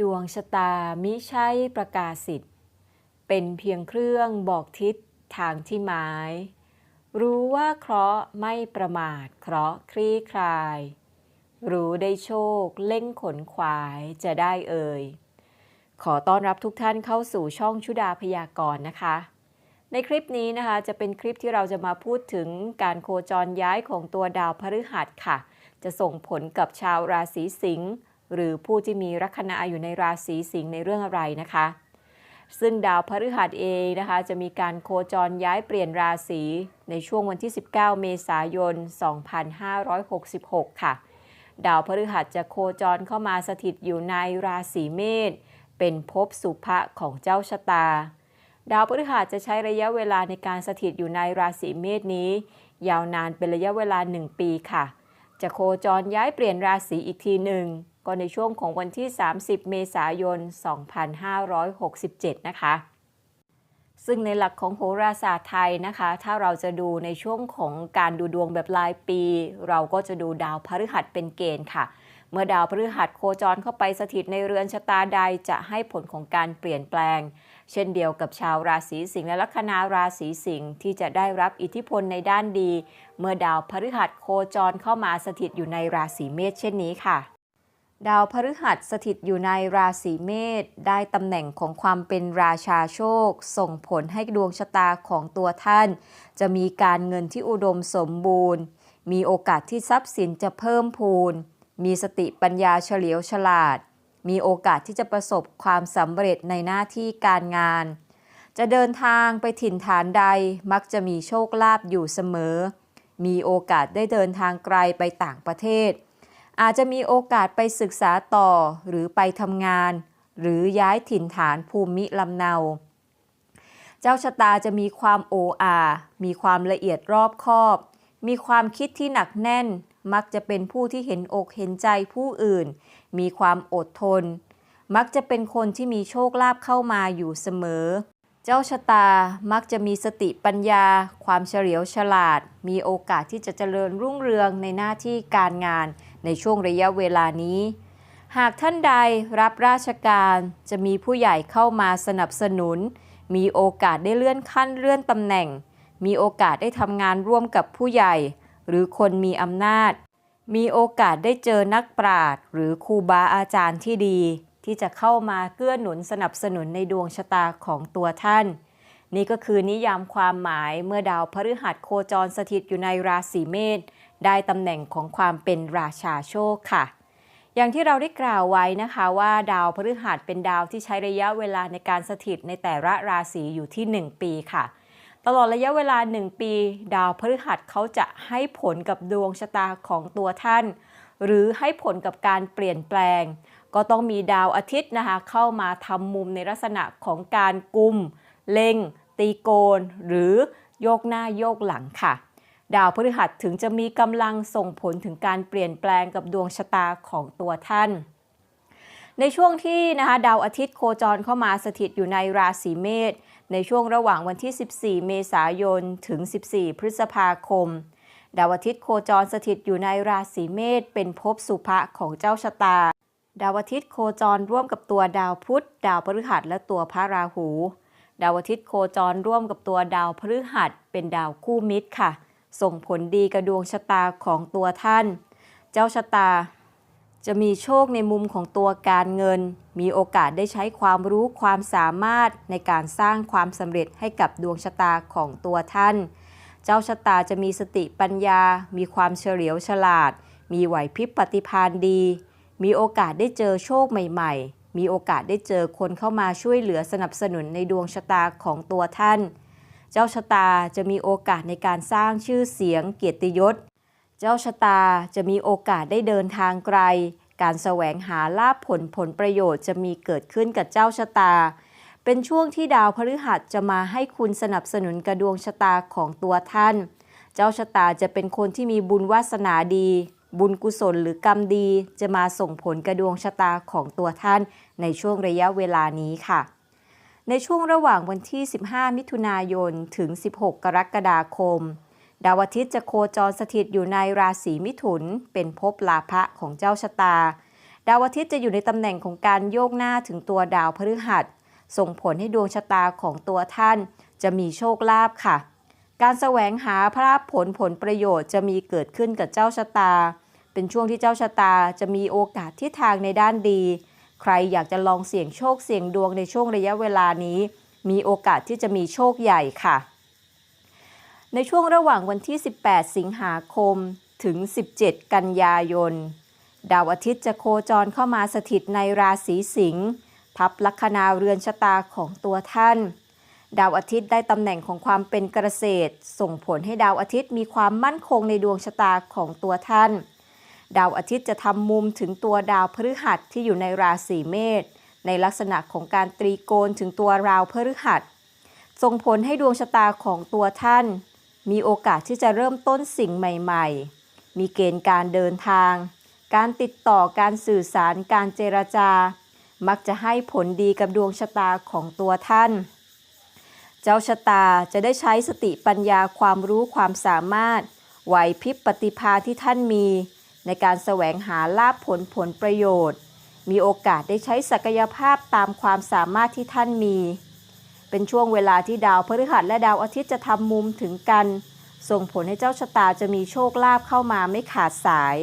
ดวงชะตามิใช่ประกาศสิทธิ์ เป็นเพียงเครื่องบอกทิศทางที่หมาย รู้ว่าเคราะห์ไม่ประมาทเคราะห์คลี่คลาย รู้ได้โชคเล่งขนขวายจะได้เอ่ย ขอต้อนรับทุกท่านเข้าสู่ช่องชุดาพยากรณ์นะคะ ในคลิปนี้นะคะจะเป็นคลิปที่เราจะมาพูดถึงการโคจรย้ายของตัวดาวพฤหัสค่ะ จะส่งผลกับชาวราศีสิงห์ หรือผู้ที่มีลัคนาอยู่ในราศีสิงห์ในเรื่องอะไรนะคะ ซึ่งดาวพฤหัสเองนะคะจะมีการโคจรย้ายเปลี่ยนราศีในช่วงวันที่ 19 เมษายน 2566 ค่ะ ดาวพฤหัสจะโคจรเข้ามาสถิตอยู่ในราศีเมษเป็นภพสุภะของเจ้าชะตา ดาวพฤหัสจะใช้ระยะเวลาในการสถิตอยู่ในราศีเมษนี้ ยาวนานเป็นระยะเวลา 1 ปีค่ะ จะโคจรย้ายเปลี่ยนราศีอีกทีหนึ่ง ก็ในช่วงของวันที่ 30 เมษายน 2567 นะคะ ซึ่งในหลักของโหราศาสตร์ไทยนะคะ ถ้าเราจะดูในช่วงของการดูดวงแบบรายปี เราก็จะดูดาวพฤหัสเป็นเกณฑ์ค่ะ เมื่อดาวพฤหัสโคจรเข้าไปสถิตในเรือนชะตาใดจะให้ผลของการเปลี่ยนแปลง เช่นเดียวกับชาวราศีสิงห์และลัคนาราศีสิงห์ที่จะได้รับอิทธิพลในด้านดี เมื่อดาวพฤหัสโคจรเข้ามาสถิตอยู่ในราศีเมษเช่นนี้ค่ะ ดาวพฤหัสสถิตอยู่ในราศีเมษได้ตำแหน่งของความเป็นราชาโชค ส่งผลให้ดวงชะตาของตัวท่าน จะมีการเงินที่อุดมสมบูรณ์ มีโอกาสที่ทรัพย์สินจะเพิ่มพูน มีสติปัญญาเฉลียวฉลาด มีโอกาสที่จะประสบความสำเร็จในหน้าที่การงาน จะเดินทางไปถิ่นฐานใดมักจะมีโชคลาภอยู่เสมอ มีโอกาสได้เดินทางไกลไปต่างประเทศ อาจจะมีโอกาสไปศึกษาต่อหรือไปทำงาน หรือย้ายถิ่นฐานภูมิลำเนา เจ้าชะตาจะมีความโออามีความละเอียดรอบคอบ มีความคิดที่หนักแน่น มักจะเป็นผู้ที่เห็นอกเห็นใจผู้อื่น มีความอดทน มักจะเป็นคนที่มีโชคลาภเข้ามาอยู่เสมอ เจ้าชะตามักจะมีสติปัญญา ความเฉลียวฉลาด มีโอกาสที่จะเจริญรุ่งเรืองในหน้าที่การงานในช่วงระยะเวลานี้ หากท่านใดรับราชการจะมีผู้ใหญ่เข้ามาสนับสนุน มีโอกาสได้เลื่อนขั้นเลื่อนตำแหน่ง มีโอกาสได้ทำงานร่วมกับผู้ใหญ่ หรือคนมีอำนาจ มีโอกาสได้เจอนักปราชญ์หรือครูบาอาจารย์ที่ดี ที่จะเข้ามาเกื้อหนุนสนับสนุนในดวงชะตาของตัวท่าน นี่ก็คือนิยามความหมายเมื่อดาวพฤหัสโคจรสถิตอยู่ในราศีเมษได้ตำแหน่งของความเป็นราชาโชคค่ะ อย่างที่เราได้กล่าวไว้นะคะว่าดาวพฤหัสเป็นดาวที่ใช้ระยะเวลาในการสถิตในแต่ละราศีอยู่ที่ 1 ปีค่ะตลอดระยะเวลา 1 ปี ดาวพฤหัสเขาจะให้ผลกับดวงชะตาของตัวท่าน หรือให้ผลกับการเปลี่ยนแปลง ก็ต้องมีดาวอาทิตย์นะคะเข้ามาทำมุมในลักษณะของการกุม เล็ง ตีโกน หรือโยกหน้าโยกหลังค่ะ ดาวพฤหัสถึงจะมีกำลังส่งผลถึงการเปลี่ยนแปลงกับดวงชะตาของตัวท่าน ในช่วงที่นะคะดาวอาทิตย์โคจรเข้ามาสถิตอยู่ในราศีเมษในช่วงระหว่างวันที่ 14 เมษายน ถึง 14 พฤษภาคม ดาวอาทิตย์โคจรสถิตอยู่ในราศีเมษเป็นภพสุภะของเจ้าชะตา ดาวอาทิตย์โคจรร่วมกับตัวดาวพุธ ดาวพฤหัส และตัวพระราหู ดาวอาทิตย์โคจรร่วมกับตัวดาวพฤหัส เป็นดาวคู่มิตรค่ะ ส่งผลดีกับดวงชะตาของตัวท่าน เจ้าชะตา จะมีโชคในมุมของตัวการเงิน มีโอกาสได้ใช้ความรู้ความสามารถในการสร้างความสำเร็จให้กับดวงชะตาของตัวท่าน เจ้าชะตาจะมีสติปัญญา มีความเฉลียวฉลาด มีไหวพริบปฏิภาณดี มีโอกาสได้เจอโชคใหม่ ๆ มีโอกาสได้เจอคนเข้ามาช่วยเหลือสนับสนุนในดวงชะตาของตัวท่าน เจ้าชะตาจะมีโอกาสในการสร้างชื่อเสียง เกียรติยศ เจ้าชะตาจะมีโอกาสได้เดินทางไกล การแสวงหาลาภผลผลประโยชน์จะมีเกิดขึ้นกับเจ้าชะตา เป็นช่วงที่ดาวพฤหัสจะมาให้คุณสนับสนุนกระดวงชะตาของตัวท่าน เจ้าชะตาจะเป็นคนที่มีบุญวาสนาดี บุญกุศลหรือกรรมดีจะมาส่งผลกระดวงชะตาของตัวท่านในช่วงระยะเวลานี้ค่ะ ในช่วงระหว่างวันที่ 15 มิถุนายน ถึง 16 กรกฎาคม ดาวอาทิตย์จะโคจรสถิตอยู่ในราศีมิถุน เป็นภพลาภะของเจ้าชะตา ดาวอาทิตย์จะอยู่ในตำแหน่งของการโยกหน้าถึงตัวดาวพฤหัส ส่งผลให้ดวงชะตาของตัวท่าน จะมีโชคลาภค่ะการแสวงหาพระผลผลประโยชน์จะมีเกิดขึ้นกับเจ้าชะตา เป็นช่วงที่เจ้าชะตาจะมีโอกาสที่ทางในด้านดี ใครอยากจะลองเสี่ยงโชคเสี่ยงดวงในช่วงระยะเวลานี้ มีโอกาสที่จะมีโชคใหญ่ค่ะ ในช่วงระหว่างวันที่ 18 สิงหาคมถึง 17 กันยายน ดาวอาทิตย์จะโคจรเข้ามาสถิตในราศีสิงห์ทับลัคนาเรือนชะตาของตัวท่าน ดาวอาทิตย์ได้ตำแหน่งของความเป็นเกษตร ส่งผลให้ดาวอาทิตย์มีความมั่นคงในดวงชะตาของตัวท่าน ดาวอาทิตย์จะทำมุมถึงตัวดาวพฤหัสที่อยู่ในราศีเมษในลักษณะของการตรีโกณถึงตัวราวพฤหัส ส่งผลให้ดวงชะตาของตัวท่าน มีโอกาสที่จะเริ่มต้นสิ่งใหม่ ๆ มีเกณฑ์การเดินทาง การติดต่อการสื่อสารการเจรจา มักจะให้ผลดีกับดวงชะตาของตัวท่าน เจ้าชะตาจะได้ใช้สติปัญญาความรู้ความสามารถไหวพริบปฏิภาที่ท่านมี ในการแสวงหาลาภผลผลประโยชน์ มีโอกาสได้ใช้ศักยภาพตามความสามารถที่ท่านมี เป็นช่วงเวลาที่ดาวพฤหัสและดาวอาทิตย์จะทำมุมถึงกัน ส่งผลให้เจ้าชะตาจะมีโชคลาภเข้ามาไม่ขาดสาย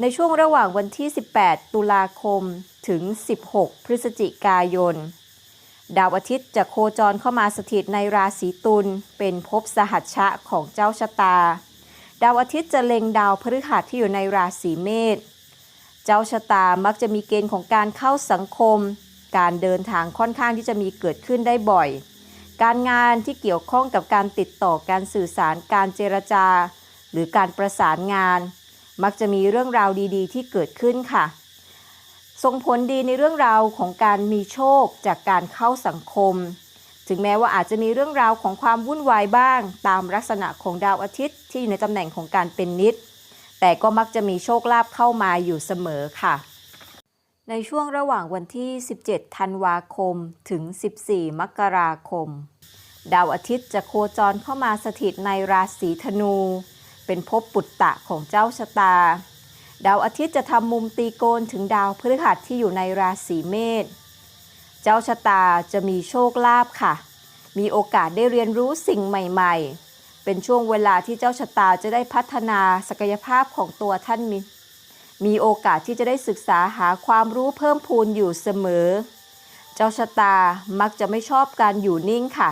ในช่วงระหว่างวันที่ 18 ตุลาคมถึง 16 พฤศจิกายน ดาวอาทิตย์จะโคจรเข้ามาสถิตในราศีตุลเป็นภพสหัชชะของเจ้าชะตา ดาวอาทิตย์จะเล็งดาวพฤหัสที่อยู่ในราศีเมษ เจ้าชะตามักจะมีเกณฑ์ของการเข้าสังคม การเดินทางค่อนข้างที่จะมีเกิดขึ้นได้บ่อย การงานที่เกี่ยวข้องกับการติดต่อการสื่อสาร การเจรจา หรือการประสานงาน มักจะมีเรื่องราวดีๆ ที่เกิดขึ้นค่ะ ส่งผลดีในเรื่องราวของการมีโชคจากการเข้าสังคม ถึงแม้ว่าอาจจะมีเรื่องราวของความวุ่นวายบ้าง ตามลักษณะของดาวอาทิตย์ที่อยู่ในตำแหน่งของการเป็นนิด แต่ก็มักจะมีโชคลาภเข้ามาอยู่เสมอค่ะ ในช่วงระหว่างวันที่ 17 ธันวาคม ถึง 14 มกราคม ดาวอาทิตย์จะโคจรเข้ามาสถิตในราศีธนู เป็นภพปุตตะของเจ้าชะตา ดาวอาทิตย์จะทำมุมตีโกนถึงดาวพฤหัสที่อยู่ในราศีเมษ เจ้าชะตาจะมีโชคลาภค่ะ มีโอกาสได้เรียนรู้สิ่งใหม่ ๆ เป็นช่วงเวลาที่เจ้าชะตาจะได้พัฒนาศักยภาพของตัวท่านมี มีโอกาสที่จะได้ศึกษาหาความรู้เพิ่มพูนอยู่เสมอ เจ้าชะตามักจะไม่ชอบการอยู่นิ่งค่ะ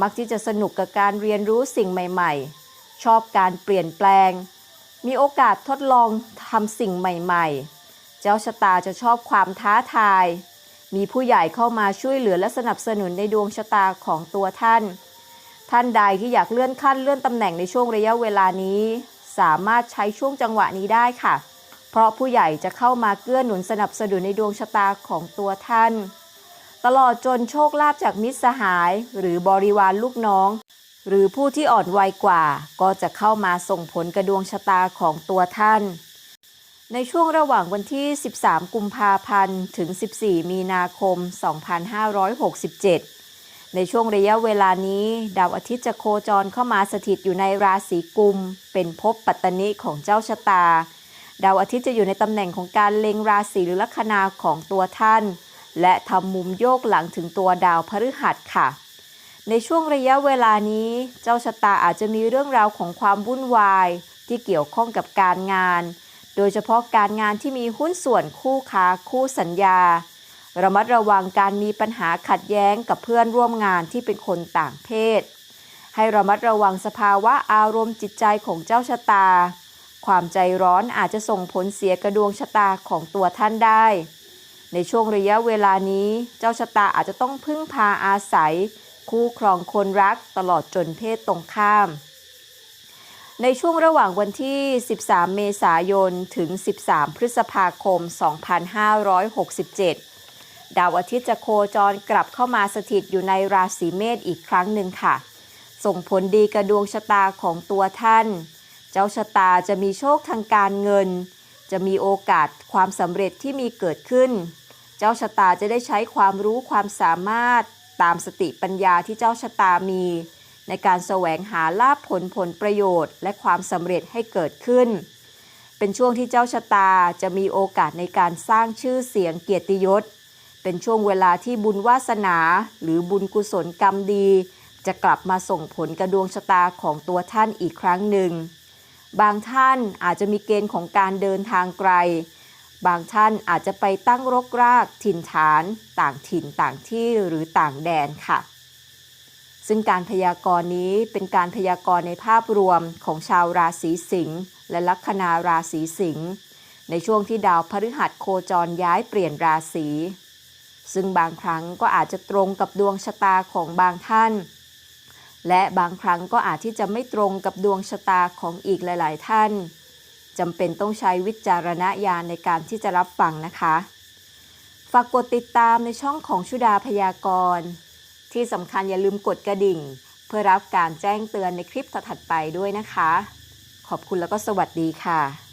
มักที่จะสนุกกับการเรียนรู้สิ่งใหม่ ๆ ชอบการเปลี่ยนแปลง มีโอกาสทดลองทำสิ่งใหม่ ๆ เจ้าชะตาจะชอบความท้าทาย มีผู้ใหญ่เข้ามาช่วยเหลือและสนับสนุนในดวงชะตาของตัวท่าน ท่านใดที่อยากเลื่อนขั้นเลื่อนตำแหน่งในช่วงระยะเวลานี้ สามารถใช้ช่วงจังหวะนี้ได้ค่ะ เพราะผู้ใหญ่จะเข้ามาเกื้อหนุนสนับสนุนในดวงชะตาของตัวท่าน ตลอดจนโชคลาภจากมิตรสหาย หรือบริวารลูกน้อง หรือผู้ที่อ่อนวัยกว่า ก็จะเข้ามาส่งผลกระดวงชะตาของตัวท่าน ในช่วงระหว่างวันที่ 13 กุมภาพันธ์ ถึง 14 มีนาคม 2567 ในช่วงระยะเวลานี้ ดาวอาทิตย์จะโคจรเข้ามาสถิตอยู่ในราศีกุม เป็นภพปัตตนิของเจ้าชะตา ดาวอาทิตย์จะอยู่ในตำแหน่งของการเล็งราศีหรือลัคนาของตัวท่าน และทำมุมโยกหลังถึงตัวดาวพฤหัสค่ะ ในช่วงระยะเวลานี้ เจ้าชะตาอาจจะมีเรื่องราวของความวุ่นวาย ที่เกี่ยวข้องกับการงาน โดยเฉพาะการงานที่มีหุ้นส่วนคู่ค้าคู่สัญญา ระมัดระวังการมีปัญหาขัดแย้งกับเพื่อนร่วมงานที่เป็นคนต่างเพศ ให้ระมัดระวังสภาวะอารมณ์จิตใจของเจ้าชะตา ความใจร้อนอาจจะส่งผลเสียกระดวงชะตาของตัวท่านได้ ในช่วงระยะเวลานี้เจ้าชะตาอาจจะต้องพึ่งพาอาศัย คู่ครองคนรักตลอดจนเพศตรงข้าม ในช่วงระหว่างวันที่ 13 เมษายน ถึง 13 พฤษภาคม 2567 ดาวอาทิตย์จะโคจรกลับเข้ามาสถิตอยู่ในราศีเมษอีกครั้งหนึ่งค่ะ ส่งผลดีกับดวงชะตาของตัวท่าน เจ้าชะตาจะมีโชคทางการเงิน จะมีโอกาสความสำเร็จที่มีเกิดขึ้น เจ้าชะตาจะได้ใช้ความรู้ความสามารถตามสติปัญญาที่เจ้าชะตามี ในการแสวงหาลาภผลผลประโยชน์ และความสำเร็จให้เกิดขึ้น เป็นช่วงที่เจ้าชะตาจะมีโอกาสในการสร้างชื่อเสียงเกียรติยศ เป็นช่วงเวลาที่บุญวาสนา หรือบุญกุศลกรรมดี จะกลับมาส่งผลกระดวงชะตาของตัวท่านอีกครั้งหนึ่ง บางท่านอาจจะมีเกณฑ์ของการเดินทางไกล บางท่านอาจจะไปตั้งรกรากถิ่นฐาน ต่างถิ่นต่างที่หรือต่างแดนค่ะ ซึ่งการพยากรณ์นี้เป็นการพยากรณ์ในภาพรวมของชาวราศีสิงห์และลัคนาราศีสิงห์ในช่วงที่ดาวพฤหัสโคจรย้ายเปลี่ยนราศีซึ่งบางครั้งก็อาจจะตรงกับดวงชะตาของบางท่าน และบางครั้งก็อาจที่จะไม่ตรงกับดวงชะตาของอีกหลาย ๆ ท่านจำเป็นต้องใช้วิจารณญาณในการที่จะรับฟังนะคะ ฝากกดติดตามในช่องของชุดาพยากรณ์ ที่สำคัญอย่าลืมกดกระดิ่ง เพื่อรับการแจ้งเตือนในคลิปถัดไปด้วยนะคะ ขอบคุณแล้วก็สวัสดีค่ะ